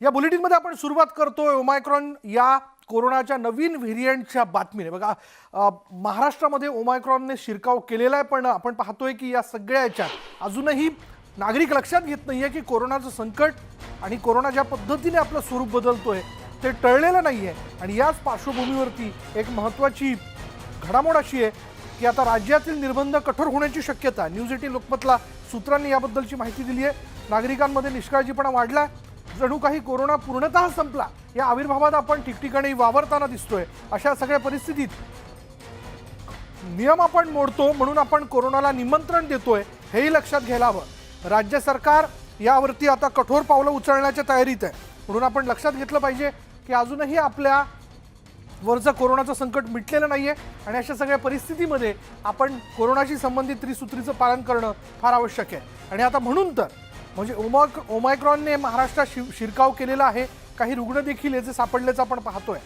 या बुलेटिनमध्ये आपण सुरुवात करतोय ओमायक्रॉन या कोरोनाच्या नवीन व्हेरियंटच्या बातमीने. बघा महाराष्ट्रामध्ये ओमायक्रॉनने शिरकाव केलेला आहे पण आपण पाहतोय की या सगळ्या याच्यात अजूनही नागरिक लक्षात घेत नाही आहे की कोरोनाचं संकट आणि कोरोना ज्या पद्धतीने आपलं स्वरूप बदलतोय ते टळलेलं नाही आहे आणि याच पार्श्वभूमीवरती एक महत्त्वाची घडामोड अशी आहे की आता राज्यातील निर्बंध कठोर होण्याची शक्यता न्यूज एटीन लोकमतला सूत्रांनी याबद्दलची माहिती दिली आहे नागरिकांमध्ये निष्काळजीपणा वाढला जणू काही कोरोना पूर्णतः संपला. या आविर्भावात आपण ठिकठिकाणी वावरताना दिसतोय. अशा सगळ्या परिस्थितीत नियम आपण मोडतो म्हणून आपण कोरोनाला निमंत्रण देतोय हेही लक्षात घ्यायला हवं. राज्य सरकार यावरती आता कठोर पावलं उचलण्याच्या तयारीत आहे. म्हणून आपण लक्षात घेतलं पाहिजे की अजूनही आपल्या वरचं कोरोनाचं संकट मिटलेलं नाही आहे आणि अशा सगळ्या परिस्थितीमध्ये आपण कोरोनाशी संबंधित त्रिसूत्रीचं पालन करणं फार आवश्यक आहे. आणि आता म्हणून तर म्हणजे ओमाक ओमायक्रॉनने महाराष्ट्रात शि शिरकाव केलेला आहे. काही रुग्ण देखील याचे सापडल्याचं आपण पाहतोय.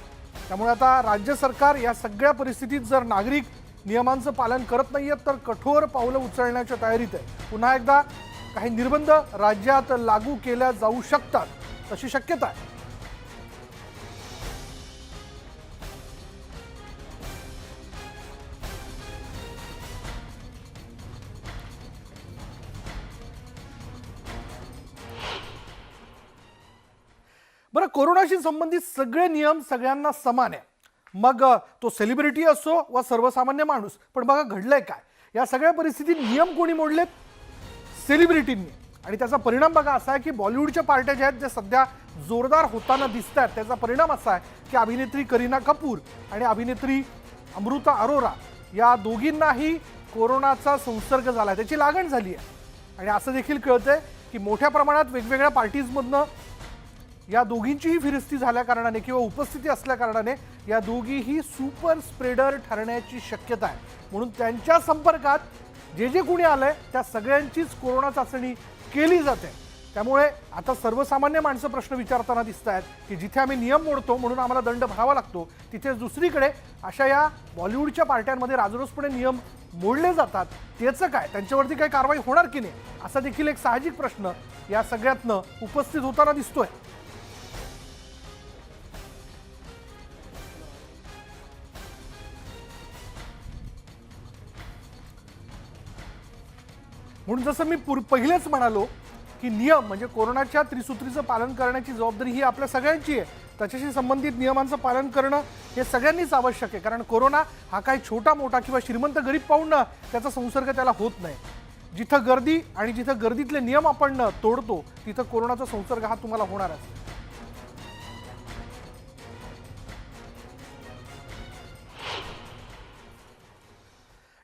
त्यामुळे आता राज्य सरकार या सगळ्या परिस्थितीत जर नागरिक नियमांचं पालन करत नाही आहेत तर कठोर पावलं उचलण्याच्या तयारीत आहे. पुन्हा एकदा काही निर्बंध राज्यात लागू केल्या जाऊ शकतात तशी शक्यता आहे. बरं कोरोनाशी संबंधित सगळे नियम सगळ्यांना समान आहे. मग तो सेलिब्रिटी असो वा सर्वसामान्य माणूस पण बघा घडलंय काय? या सगळ्या परिस्थितीत नियम कोणी मोडलेत? सेलिब्रिटींनी आणि त्याचा परिणाम बघा असा आहे की बॉलिवूडच्या पार्ट्या ज्या आहेत ज्या सध्या जोरदार होताना दिसत आहेत त्याचा परिणाम असा आहे की अभिनेत्री करीना कपूर आणि अभिनेत्री अमृता अरोरा या दोघींनाही कोरोनाचा संसर्ग झाला आहे त्याची लागण झाली आहे. आणि असं देखील कळतंय की मोठ्या प्रमाणात वेगवेगळ्या पार्टीजमधनं या दोघींचीही फिरस्ती झाल्या कारणाने किंवा उपस्थिती असल्या कारणाने या दोघीही सुपर स्प्रेडर ठरण्याची शक्यता आहे. म्हणून त्यांच्या संपर्कात जे जे कुणी आलंय त्या सगळ्यांचीच कोरोना चाचणी केली जाते. त्यामुळे आता सर्वसामान्य माणसं प्रश्न विचारताना दिसत आहेत की जिथे आम्ही नियम मोडतो म्हणून आम्हाला दंड भरावा लागतो तिथे दुसरीकडे अशा या बॉलिवूडच्या पार्ट्यांमध्ये राजरोसपणे नियम मोडले जातात त्याचं काय? त्यांच्यावरती काही कारवाई होणार की नाही? असा देखील एक साहजिक प्रश्न या सगळ्यातनं उपस्थित होताना दिसतोय. म्हणून जसं मी पूर पहिलेच म्हणालो की नियम म्हणजे कोरोनाच्या त्रिसूत्रीचं पालन करण्याची जबाबदारी ही आपल्या सगळ्यांची आहे. त्याच्याशी संबंधित नियमांचं पालन करणं हे सगळ्यांनीच आवश्यक आहे. कारण कोरोना हा काही छोटा मोठा किंवा श्रीमंत गरीब पाहून ना त्याचा संसर्ग त्याला होत नाही. जिथं गर्दी आणि जिथं गर्दीतले नियम आपण तोडतो तिथं कोरोनाचा संसर्ग हा तुम्हाला होणारच.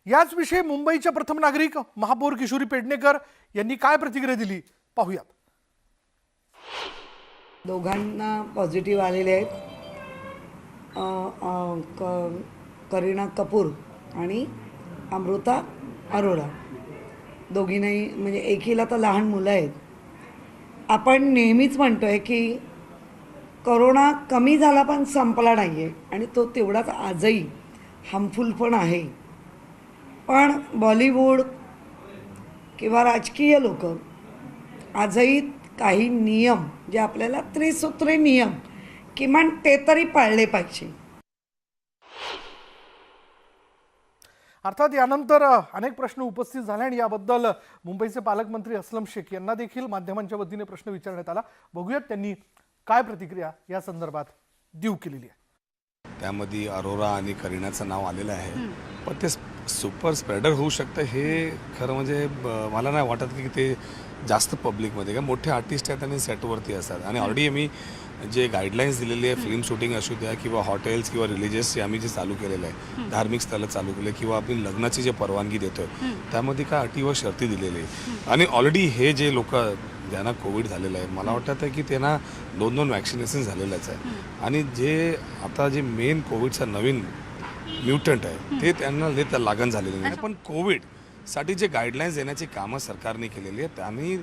याच विषयी मुंबईच्या प्रथम नागरिक महापौर किशोरी पेडणेकर यांनी काय प्रतिक्रिया दिली? पाहूयात. दोघांना पॉझिटिव्ह आलेले आहेत. क करीना कपूर आणि अमृता अरोरा. दोघींनाही म्हणजे एकीला तर लहान मुलं आहेत. आपण नेहमीच म्हणतो आहे की करोना कमी झाला पण संपला नाही आहे आणि तो तेवढाच आजही हार्मफुल पण आहे. पण बॉलिवूड किंवा राजकीय लोक आजही काही नियम जे आपल्याला त्रिसूत्री नियम किमान ते तरी पाळले पाहिजे. अर्थात यानंतर अनेक प्रश्न उपस्थित झाले आणि याबद्दल मुंबईचे पालकमंत्री अस्लम शेख यांना देखील माध्यमांच्या वतीने प्रश्न विचारण्यात आला. बघूयात त्यांनी काय प्रतिक्रिया या संदर्भात देऊ केलेली आहे. त्यामध्ये अरोरा आणि करीनाचं नाव आलेलं आहे. पण ते सुपर स्प्रेडर होऊ शकतं हे खरं म्हणजे मला नाही वाटत की ते जास्त पब्लिकमध्ये. का मोठे आर्टिस्ट आहेत आणि सेटवरती असतात. आणि ऑलरेडी आम्ही जे गाईडलाईन्स दिलेली आहे फिल्म शूटिंग असू द्या किंवा हॉटेल्स किंवा रिलिजियस आम्ही जे चालू केलेलं आहे धार्मिक स्थळं चालू केले किंवा आपली लग्नाची जे परवानगी देतोय त्यामध्ये काय अटी व शर्ती दिलेली आहे. आणि ऑलरेडी हे जे लोक ज्यांना कोविड झालेलं आहे मला वाटतं आहे की त्यांना दोन दोन वॅक्सिनेशन झालेलंच आहे. आणि जे आता जे मेन कोविडचा नवीन म्युटंट आहे. ते त्यांना ते त्या लागण झालेलं नाही पण कोविडसाठी जे गाईडलाईन्स देण्याची कामं सरकारने केलेली आहेत त्यांनी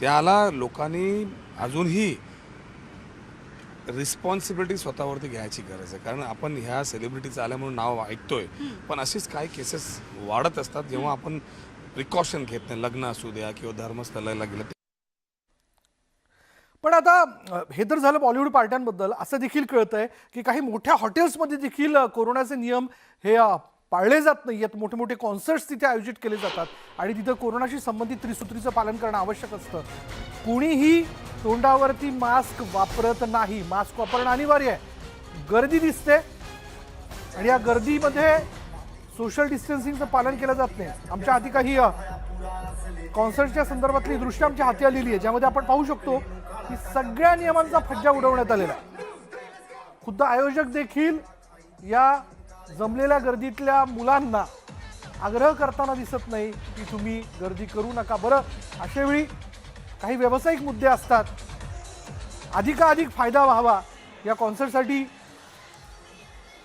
त्याला लोकांनी अजूनही रिस्पॉन्सिबिलिटी स्वतःवरती घ्यायची गरज आहे. कारण आपण ह्या सेलिब्रिटीचं आल्या म्हणून नाव ऐकतोय पण अशीच काही केसेस वाढत असतात. जेव्हा आपण प्रिकॉशन घेत नाही. लग्न असू द्या किंवा धर्मस्थळाला गेलं पण आता हे तर झालं बॉलिवूड पार्ट्यांबद्दल. असं देखील कळतंय की काही मोठ्या हॉटेल्समध्ये देखील कोरोनाचे नियम हे पाळले जात नाही आहेत मोठे मोठे कॉन्सर्ट्स तिथे आयोजित केले जातात आणि तिथं कोरोनाशी संबंधित त्रिसूत्रीचं पालन करणं आवश्यक असतं. कुणीही तोंडावरती मास्क वापरत नाही. मास्क वापरणं अनिवार्य आहे. गर्दी दिसते आणि या गर्दीमध्ये सोशल डिस्टन्सिंगचं पालन केलं जात नाही. आमच्या हाती काही अ, कॉन्सर्टच्या संदर्भातली दृश्य आमच्या हाती आलेली आहे ज्यामध्ये आपण पाहू शकतो की सगळ्या नियमांचा फज्जा उडवण्यात आलेला खुद्द आयोजक देखील या जमलेल्या गर्दीतल्या मुलांना आग्रह करताना दिसत नाही की तुम्ही गर्दी करू नका. बरं अशावेळी काही व्यावसायिक मुद्दे असतात. अधिकाधिक फायदा व्हावा या कॉन्सर्टसाठी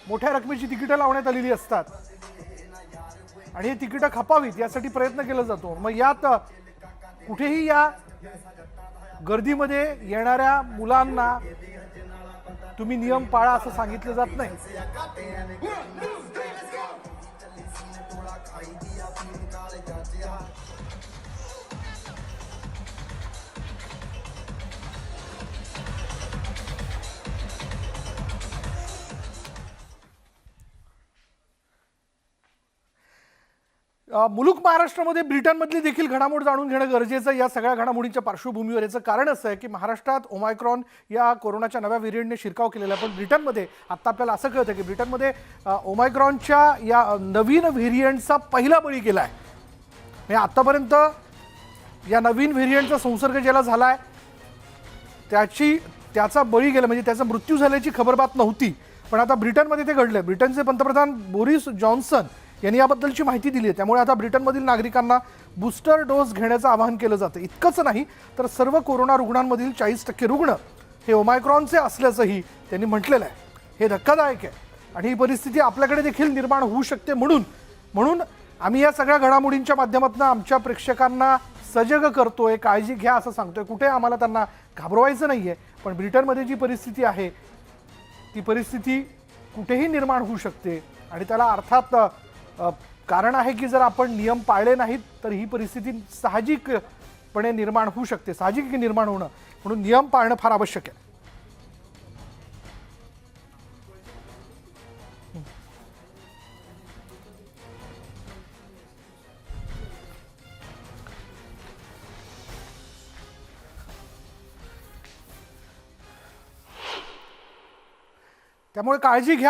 मोठ्या रकमेची तिकीटं लावण्यात आलेली असतात. आणि हे तिकीटं खपावीत यासाठी प्रयत्न केला जातो. मग यात कुठेही या गर्दीमध्ये येणाऱ्या मुलांना तुम्ही नियम पाळा असं सांगितलं जात नाही. मुलुक महाराष्ट्रामध्ये ब्रिटनमधली देखील घडामोड जाणून घेणं गरजेचं आहे. या सगळ्या घडामोडींच्या पार्श्वभूमीवर याचं कारण असं आहे की महाराष्ट्रात ओमायक्रॉन या कोरोनाच्या नव्या व्हेरियंटने शिरकाव केलेला आहे. पण ब्रिटनमध्ये आत्ता आपल्याला असं कळतं की ब्रिटनमध्ये ओमायक्रॉनच्या या नवीन व्हेरियंटचा पहिला बळी गेला आहे. म्हणजे आत्तापर्यंत या नवीन व्हेरियंटचा संसर्ग ज्याला झाला आहे त्याची त्याचा बळी गेला म्हणजे त्याचा मृत्यू झाल्याची खबरबात नव्हती. पण आता ब्रिटनमध्ये ते घडलं ब्रिटनचे पंतप्रधान बोरिस जॉन्सन यांनी याबद्दलची माहिती दिली आहे. त्यामुळे आता ब्रिटनमधील नागरिकांना बूस्टर डोस घेण्याचं आवाहन केलं जातं. इतकंच नाही तर सर्व कोरोना रुग्णांमधील चाळीस टक्के रुग्ण हे ओमायक्रॉनचे असल्याचंही त्यांनी म्हटलेलं आहे. हे धक्कादायक आहे. आणि ही परिस्थिती आपल्याकडे देखील निर्माण होऊ शकते म्हणून म्हणून आम्ही या सगळ्या घडामोडींच्या माध्यमातून आमच्या प्रेक्षकांना सजग करतोय काळजी घ्या असं सांगतोय. कुठे आम्हाला त्यांना घाबरवायचं नाही आहे पण ब्रिटनमध्ये जी परिस्थिती आहे ती परिस्थिती कुठेही निर्माण होऊ शकते. आणि त्याला अर्थात कारण आहे की जर आपण नियम पाळले नाहीत तर ही परिस्थिती साहजिकपणे निर्माण होऊ शकते साहजिक निर्माण होणं. म्हणून नियम पाळणं फार आवश्यक आहे. त्यामुळे काळजी घ्या.